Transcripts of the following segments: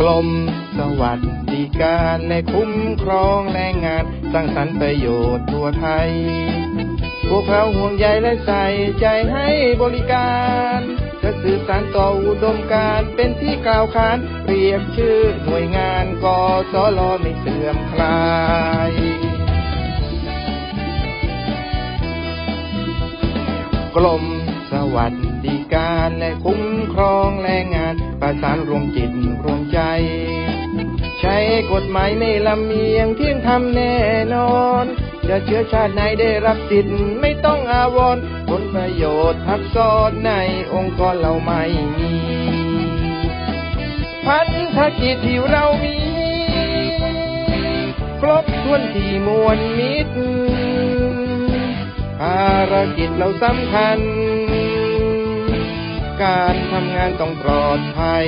กลมสวัสดิการและคุ้มครองแรงงาน สร้างสรรค์ประโยชน์ทั่วไทย พวกเราห่วงใยและใส่ใจให้บริการ จะสื่อสารต่ออุดมการเป็นที่กล่าวขานเรียกชื่อหน่วยงานกสลไม่เสื่อมคลายกรมสวัสดิการและคุ้มครองแรงงาน ประสานรวมจิตรวมใจ ใช้กฎหมายไม่ลำเอียงเที่ยงธรรมแน่นอนจะเชื้อชาติไหนได้รับสิทธิ์ไม่ต้องอาวรณ์ผลประโยชน์ทับซ้อนในองค์กรเราไม่มี พันธกิจที่เรามี ครบถ้วนที่มวลมิตรภารกิจเราสำคัญ การทำงานต้องปลอดภัย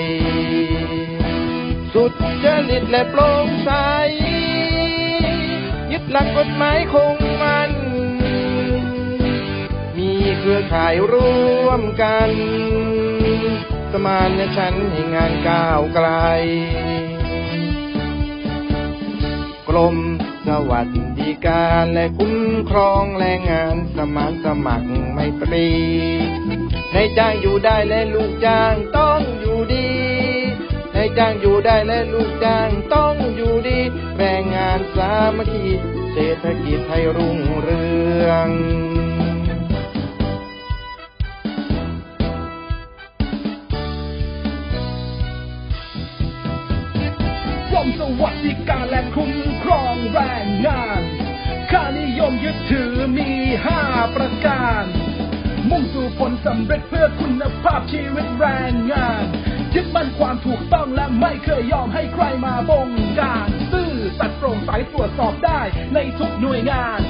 สุดจริตและโปร่งใส ยึดหลักกฎหมายคงมัน มีเครือข่ายร่วมกัน สมานฉันให้งานก้าวไกลกรมสวัสดิการและคุ้มครองแรงงานสมานสมัครไม่ตรี ในจ้างอยู่ได้และลูกจ้างต้องอยู่ดีในจ้างอยู่ได้และลูกจ้างต้องอยู่ดีแรงงานสามัคคีเศรษฐกิจไทยรุ่งเรืองมสวัสดิการและคุ้มครองแรงงาน ค่านิยมยึดถือมีห้าประการ มุ่งสู่ผลสำเร็จเพื่อคุณภาพชีวิตแรงงานยึดมั่นความถูกต้องและไม่เคยยอมให้ใครมาบงการซื่อสัตย์โปร่งใสตรวจสอบได้ในทุกหน่วยงาน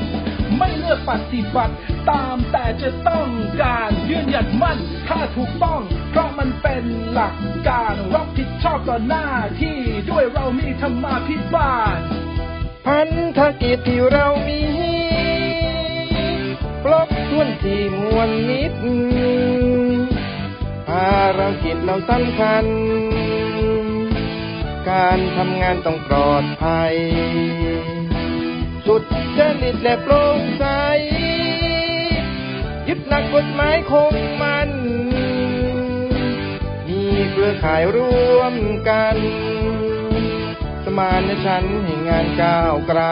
ไม่เลือกปฏิบัติตามแต่จะต้องการยืนหยัดมั่นถ้าถูกต้อง เพราะมันเป็นหลักการรับผิดชอบต่อหน้าที่ด้วยเรามีธรรมาภิบาลพันธกิจที่เรามี ที่มวลมิตรภารกิจเราสำคัญ การทำงานต้องปลอดภัย สุดจริตและโปร่งใส ยึดหลักกฎหมายคงมัน มีเครือข่ายร่วมกัน สมานฉันท์ให้งานก้าวไกล